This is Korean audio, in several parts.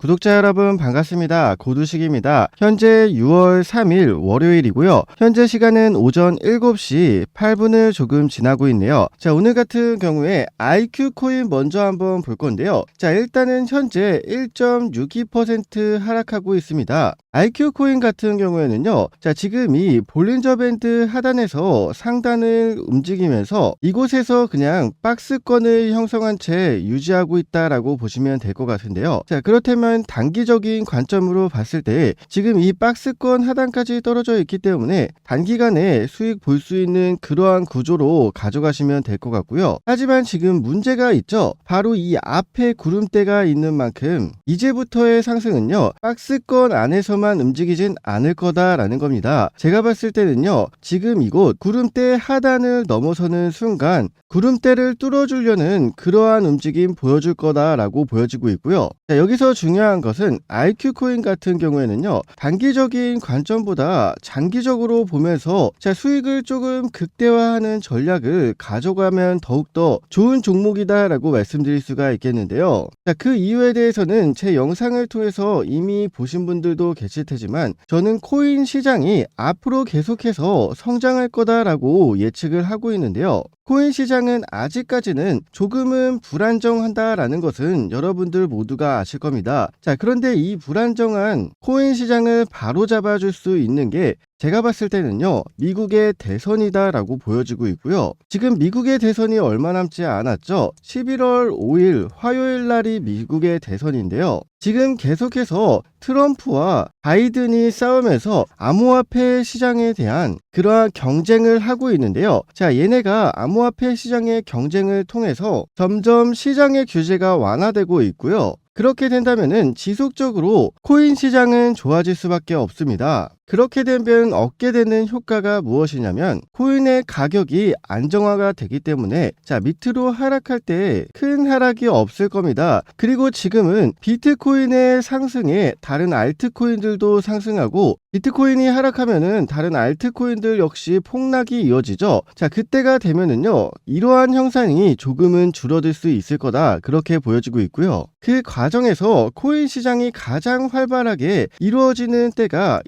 구독자 여러분 반갑습니다. 고두식입니다. 현재 6월 3일 월요일이고요. 현재 시간은 오전 7시 8분을 조금 지나고 있네요. 자, 오늘 같은 경우에 IQ 코인 먼저 한번 볼 건데요. 자, 일단은 현재 1.62% 하락하고 있습니다. IQ 코인 같은 경우에는요. 자, 지금 이 볼린저 밴드 하단에서 상단을 움직이면서 이곳에서 그냥 박스권을 형성한 채 유지하고 있다라고 보시면 될 것 같은데요. 자, 그렇다면 단기적인 관점으로 봤을 때 지금 이 박스권 하단까지 떨어져 있기 때문에 단기간에 수익 볼 수 있는 그러한 구조로 가져가시면 될 것 같고요. 하지만 지금 문제가 있죠. 바로 이 앞에 구름대가 있는 만큼 이제부터의 상승은요. 박스권 안에서만 움직이진 않을 거다라는 겁니다. 제가 봤을 때는요. 지금 이곳 구름대 하단을 넘어서는 순간 구름대를 뚫어주려는 그러한 움직임 보여줄 거다라고 보여지고 있고요. 자, 여기서 중요한 것은 IQ 코인 같은 경우에는요. 단기적인 관점보다 장기적으로 보면서 자, 수익을 조금 극대화하는 전략을 가져가면 더욱더 좋은 종목이다라고 말씀드릴 수가 있겠는데요. 자, 그 이유에 대해서는 제 영상을 통해서 이미 보신 분들도 계실 테지만 저는 코인 시장이 앞으로 계속해서 성장할 거다라고 예측을 하고 있는데요. 코인 시장은 아직까지는 조금은 불안정한다라는 것은 여러분들 모두가 아실 겁니다. 자, 그런데 이 불안정한 코인 시장을 바로잡아 줄 수 있는 게 제가 봤을 때는요, 미국의 대선이다라고 보여지고 있고요. 지금 미국의 대선이 얼마 남지 않았죠? 11월 5일 화요일 날이 미국의 대선인데요. 지금 계속해서 트럼프와 바이든이 싸우면서 암호화폐 시장에 대한 그러한 경쟁을 하고 있는데요. 자, 얘네가 암호화폐 시장의 경쟁을 통해서 점점 시장의 규제가 완화되고 있고요. 그렇게 된다면은 지속적으로 코인 시장은 좋아질 수밖에 없습니다. 그렇게 되면 얻게 되는 효과가 무엇이냐면 코인의 가격이 안정화가 되기 때문에 자 밑으로 하락할 때 큰 하락이 없을 겁니다. 그리고 지금은 비트코인의 상승에 다른 알트코인들도 상승하고 비트코인이 하락하면은 다른 알트코인들 역시 폭락이 이어지죠. 자 그때가 되면은요 이러한 형상이 조금은 줄어들 수 있을 거다 그렇게 보여지고 있고요. 그 과정에서 코인 시장이 가장 활발하게 이루어지는 때가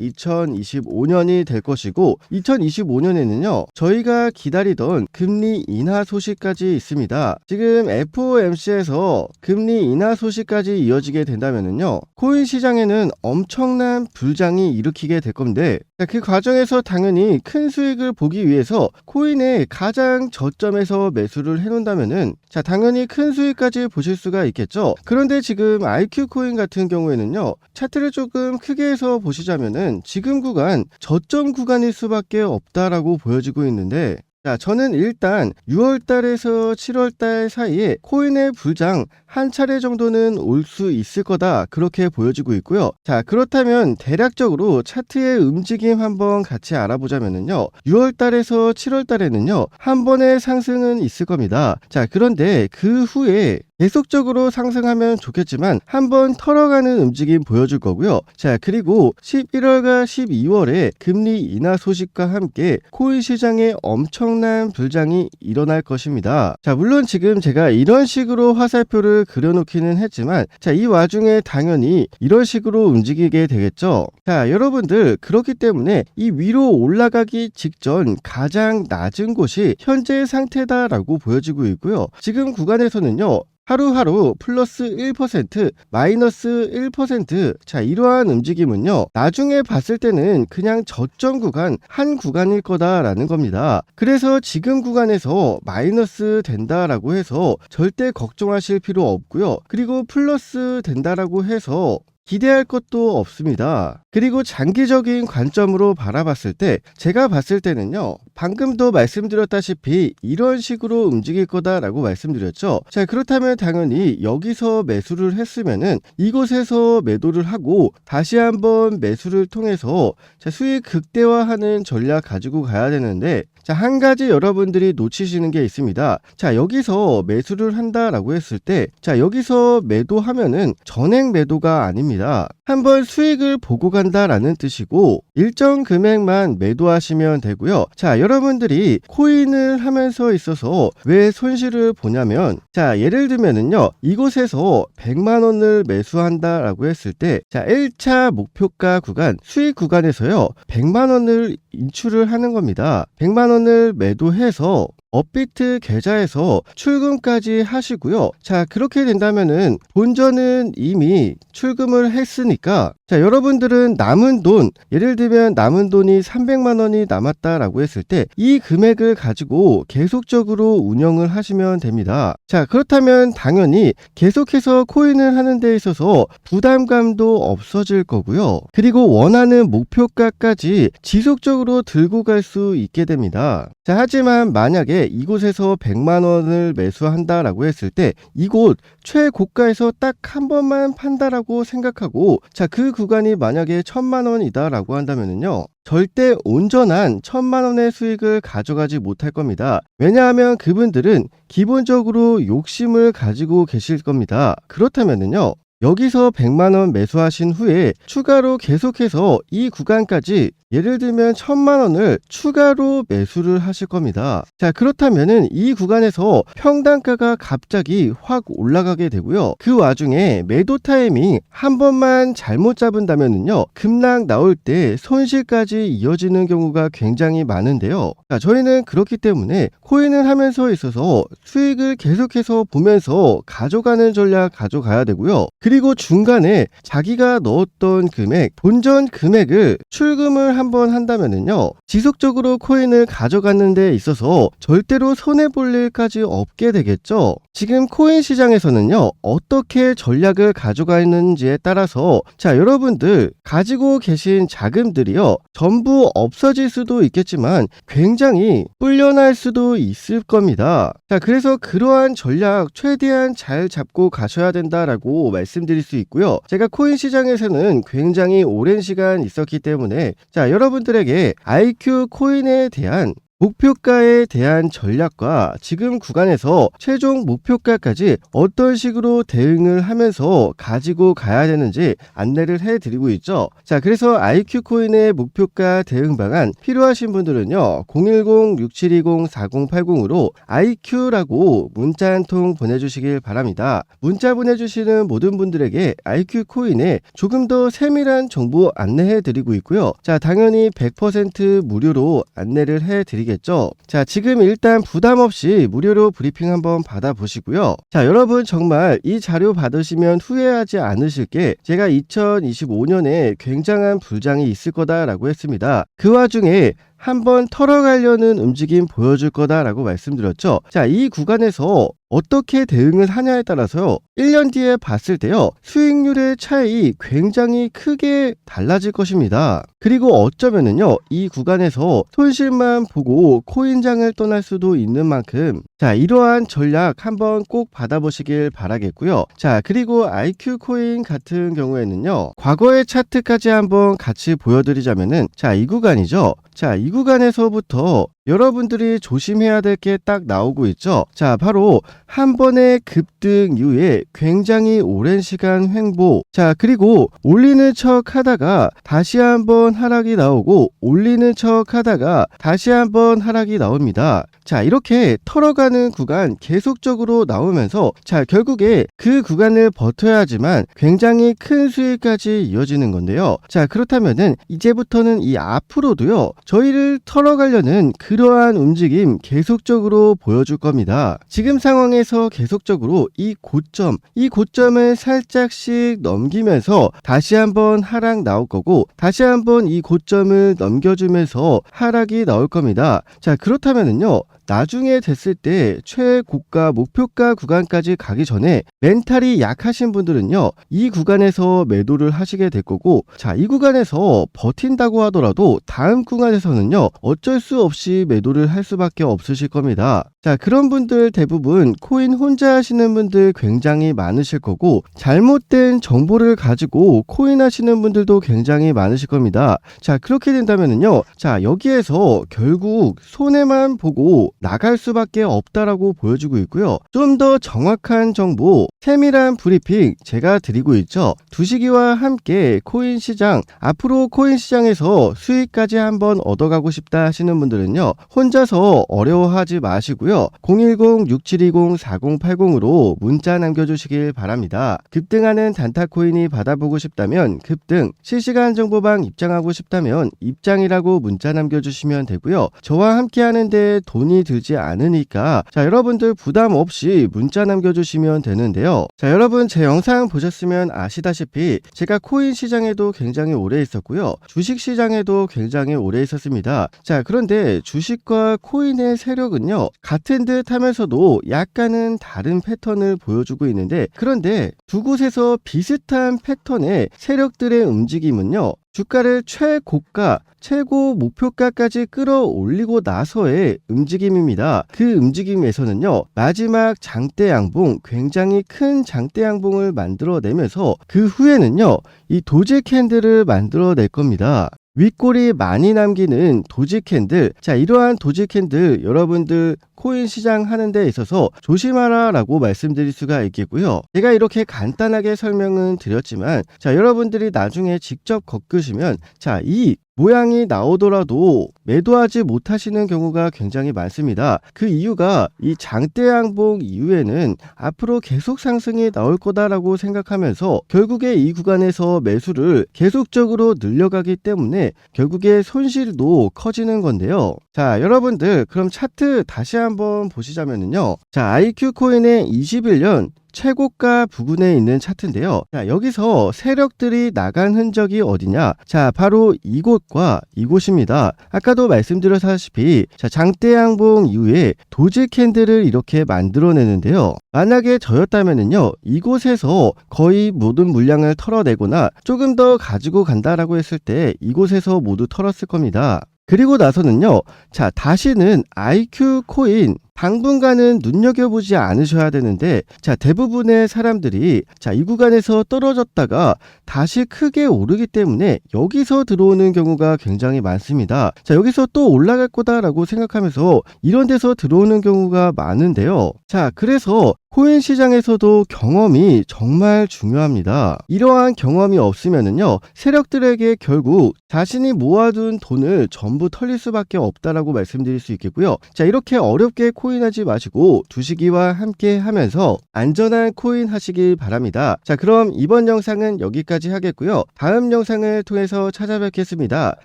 2025년이 될 것이고 2025년에는요 저희가 기다리던 금리 인하 소식까지 있습니다. 지금 FOMC에서 금리 인하 소식까지 이어지게 된다면은요 코인 시장에는 엄청난 불장이 일으키게 될 건데 자, 그 과정에서 당연히 큰 수익을 보기 위해서 코인의 가장 저점에서 매수를 해놓는다면은 자 당연히 큰 수익까지 보실 수가 있겠죠. 그런데 지금 IQ 코인 같은 경우에는요 차트를 조금 크게 해서 보시자면은 지금 구간 저점 구간일 수밖에 없다라고 보여지고 있는데 자, 저는 일단 6월 달에서 7월 달 사이에 코인의 불장 한 차례 정도는 올 수 있을 거다. 그렇게 보여지고 있고요. 자, 그렇다면 대략적으로 차트의 움직임 한번 같이 알아보자면은요. 6월 달에서 7월 달에는요. 한 번의 상승은 있을 겁니다. 자, 그런데 그 후에 계속적으로 상승하면 좋겠지만 한번 털어가는 움직임 보여줄 거고요. 자, 그리고 11월과 12월에 금리 인하 소식과 함께 코인 시장에 엄청난 불장이 일어날 것입니다. 자, 물론 지금 제가 이런 식으로 화살표를 그려놓기는 했지만 자, 이 와중에 당연히 이런 식으로 움직이게 되겠죠. 자, 여러분들 그렇기 때문에 이 위로 올라가기 직전 가장 낮은 곳이 현재 상태다라고 보여지고 있고요. 지금 구간에서는요. 하루하루 플러스 1%, 마이너스 1%. 자, 이러한 움직임은요, 나중에 봤을 때는 그냥 저점 구간, 한 구간일 거다라는 겁니다. 그래서 지금 구간에서 마이너스 된다라고 해서 절대 걱정하실 필요 없고요. 그리고 플러스 된다라고 해서 기대할 것도 없습니다. 그리고 장기적인 관점으로 바라봤을 때 제가 봤을 때는요. 방금도 말씀드렸다시피 이런 식으로 움직일 거다라고 말씀드렸죠. 자, 그렇다면 당연히 여기서 매수를 했으면은 이곳에서 매도를 하고 다시 한번 매수를 통해서 자, 수익 극대화하는 전략 가지고 가야 되는데 자, 한 가지 여러분들이 놓치시는 게 있습니다. 자, 여기서 매수를 한다라고 했을 때, 자, 여기서 매도하면은 전액 매도가 아닙니다. 한번 수익을 보고 간다라는 뜻이고 일정 금액만 매도하시면 되고요. 자, 여러분들이 코인을 하면서 있어서 왜 손실을 보냐면 자, 예를 들면은요. 이곳에서 100만 원을 매수한다라고 했을 때 자, 1차 목표가 구간 수익 구간에서요. 100만 원을 인출을 하는 겁니다. 100만 원을 매도해서 업비트 계좌에서 출금까지 하시고요. 자, 그렇게 된다면은 본전은 이미 출금을 했으니까 자, 여러분들은 남은 돈, 예를 들면 남은 돈이 300만 원이 남았다라고 했을 때 이 금액을 가지고 계속적으로 운영을 하시면 됩니다. 자, 그렇다면 당연히 계속해서 코인을 하는 데 있어서 부담감도 없어질 거고요. 그리고 원하는 목표가까지 지속적으로 들고 갈 수 있게 됩니다. 자, 하지만 만약에 이곳에서 100만 원을 매수한다라고 했을 때 이곳 최고가에서 딱 한 번만 판다라고 생각하고 자, 그 구간이 만약에 1000만 원이다라고 한다면은요. 절대 온전한 천만 원의 수익을 가져가지 못할 겁니다. 왜냐하면 그분들은 기본적으로 욕심을 가지고 계실 겁니다. 그렇다면은요. 여기서 100만 원 매수하신 후에 추가로 계속해서 이 구간까지 예를 들면 1000만 원을 추가로 매수를 하실 겁니다. 자, 그렇다면은 이 구간에서 평단가가 갑자기 확 올라가게 되고요. 그 와중에 매도 타이밍 한 번만 잘못 잡은다면은요. 급락 나올 때 손실까지 이어지는 경우가 굉장히 많은데요. 자, 저희는 그렇기 때문에 코인을 하면서 있어서 수익을 계속해서 보면서 가져가는 전략 가져가야 되고요. 중간에 자기가 넣었던 금액, 본전 금액을 출금을 한번 한다면은요, 지속적으로 코인을 가져가는 데 있어서 절대로 손해 볼 일까지 없게 되겠죠. 지금 코인 시장에서는요, 어떻게 전략을 가져가는지에 따라서, 자, 여러분들 가지고 계신 자금들이요, 전부 없어질 수도 있겠지만 굉장히 불려날 수도 있을 겁니다. 자, 그래서 그러한 전략 최대한 잘 잡고 가셔야 된다라고 말씀 드릴 수 있고요. 제가 코인 시장에서는 굉장히 오랜 시간 있었기 때문에 자, 여러분들에게 IQ 코인에 대한 목표가에 대한 전략과 지금 구간에서 최종 목표가까지 어떤 식으로 대응을 하면서 가지고 가야 되는지 안내를 해드리고 있죠. 자, 그래서 IQ 코인의 목표가 대응 방안 필요하신 분들은요, 010-6720-4080으로 IQ라고 문자 한 통 보내주시길 바랍니다. 문자 보내주시는 모든 분들에게 IQ 코인의 조금 더 세밀한 정보 안내해드리고 있고요. 자, 당연히 100% 무료로 안내를 해드리겠습니다. 겠죠 자, 지금 일단 부담 없이 무료로 브리핑 한번 받아보시고요. 자, 여러분 정말 이 자료 받으시면 후회하지 않으실 게 제가 2025년에 굉장한 불장이 있을 거다라고 했습니다. 그 와중에 한번 털어가려는 움직임 보여줄 거다라고 말씀드렸죠. 자, 이 구간에서 어떻게 대응을 하냐에 따라서요. 1년 뒤에 봤을 때요. 수익률의 차이 굉장히 크게 달라질 것입니다. 그리고 어쩌면은요. 이 구간에서 손실만 보고 코인장을 떠날 수도 있는 만큼 자, 이러한 전략 한번 꼭 받아보시길 바라겠고요. 자, 그리고 IQ 코인 같은 경우에는요. 과거의 차트까지 한번 같이 보여드리자면은 자, 이 구간이죠. 자, 이 구간에서부터 여러분들이 조심해야 될 게 딱 나오고 있죠. 자, 바로 한 번의 급등 이후에 굉장히 오랜 시간 횡보. 자, 그리고 올리는 척 하다가 다시 한번 하락이 나오고 올리는 척 하다가 다시 한번 하락이 나옵니다. 자, 이렇게 털어가는 구간 계속적으로 나오면서 자, 결국에 그 구간을 버텨야지만 굉장히 큰 수익까지 이어지는 건데요. 자, 그렇다면은 이제부터는 이 앞으로도요. 저희를 털어가려는 그 러한 움직임 계속적으로 보여줄 겁니다. 지금 상황에서 계속적으로 이 고점, 이 고점을 살짝씩 넘기면서 다시 한번 하락 나올 거고 다시 한번 이 고점을 넘겨주면서 하락이 나올 겁니다. 자, 그렇다면은요. 나중에 됐을 때 최고가 목표가 구간까지 가기 전에 멘탈이 약하신 분들은요 이 구간에서 매도를 하시게 될 거고 자 이 구간에서 버틴다고 하더라도 다음 구간에서는요 어쩔 수 없이 매도를 할 수밖에 없으실 겁니다. 자 그런 분들 대부분 코인 혼자 하시는 분들 굉장히 많으실 거고 잘못된 정보를 가지고 코인 하시는 분들도 굉장히 많으실 겁니다. 자 그렇게 된다면은요 자 여기에서 결국 손해만 보고 나갈 수밖에 없다라고 보여주고 있고요. 좀 더 정확한 정보, 세밀한 브리핑 제가 드리고 있죠. 두시기와 함께 코인 시장, 앞으로 코인 시장에서 수익까지 한번 얻어가고 싶다 하시는 분들은요. 혼자서 어려워하지 마시고요. 010-6720-4080으로 문자 남겨주시길 바랍니다. 급등하는 단타코인이 받아보고 싶다면 급등, 실시간 정보방 입장하고 싶다면 입장이라고 문자 남겨주시면 되고요. 저와 함께 하는데 돈이 들지 않으니까 자 여러분들 부담 없이 문자 남겨주시면 되는데요. 자 여러분 제 영상 보셨으면 아시다시피 제가 코인 시장에도 굉장히 오래 있었고요. 주식 시장에도 굉장히 오래 있었습니다. 자 그런데 주식과 코인의 세력은요 같은 듯 하면서도 약간은 다른 패턴을 보여주고 있는데 그런데 두 곳에서 비슷한 패턴의 세력들의 움직임은요 주가를 최고가, 최고 목표가까지 끌어올리고 나서의 움직임입니다. 그 움직임에서는요, 마지막 장대 양봉, 굉장히 큰 장대 양봉을 만들어내면서 그 후에는요, 이 도지 캔들을 만들어낼 겁니다. 윗골이 많이 남기는 도지 캔들. 자, 이러한 도지 캔들 여러분들 코인 시장 하는 데 있어서 조심하라 라고 말씀드릴 수가 있겠고요. 제가 이렇게 간단하게 설명은 드렸지만 자, 여러분들이 나중에 직접 겪으시면 자, 이 모양이 나오더라도 매도하지 못하시는 경우가 굉장히 많습니다. 그 이유가 이 장대 양봉 이후에는 앞으로 계속 상승이 나올 거다라고 생각하면서 결국에 이 구간에서 매수를 계속적으로 늘려가기 때문에 결국에 손실도 커지는 건데요. 자, 여러분들 그럼 차트 다시 한번 보시자면요. 자, IQ 코인의 21년 최고가 부근에 있는 차트인데요. 자, 여기서 세력들이 나간 흔적이 어디냐? 자, 바로 이곳과 이곳입니다. 아까도 말씀드렸다시피 자, 장대 양봉 이후에 도지 캔들을 이렇게 만들어내는데요. 만약에 저였다면은요, 이곳에서 거의 모든 물량을 털어내거나 조금 더 가지고 간다라고 했을 때 이곳에서 모두 털었을 겁니다. 그리고 나서는요, 자, 다시는 IQ 코인 당분간은 눈여겨보지 않으셔야 되는데, 자, 대부분의 사람들이, 자, 이 구간에서 떨어졌다가 다시 크게 오르기 때문에 여기서 들어오는 경우가 굉장히 많습니다. 자, 여기서 또 올라갈 거다라고 생각하면서 이런 데서 들어오는 경우가 많은데요. 자, 그래서 코인 시장에서도 경험이 정말 중요합니다. 이러한 경험이 없으면은요, 세력들에게 결국 자신이 모아둔 돈을 전부 털릴 수밖에 없다라고 말씀드릴 수 있겠고요. 자, 이렇게 어렵게 코인 하지 마시고 두시기와 함께 하면서 안전한 코인 하시길 바랍니다. 자, 그럼 이번 영상은 여기까지 하겠고요. 다음 영상을 통해서 찾아뵙겠습니다.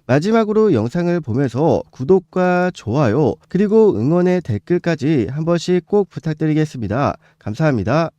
마지막으로 영상을 보면서 구독과 좋아요, 그리고 응원의 댓글까지 한 번씩 꼭 부탁드리겠습니다. 감사합니다.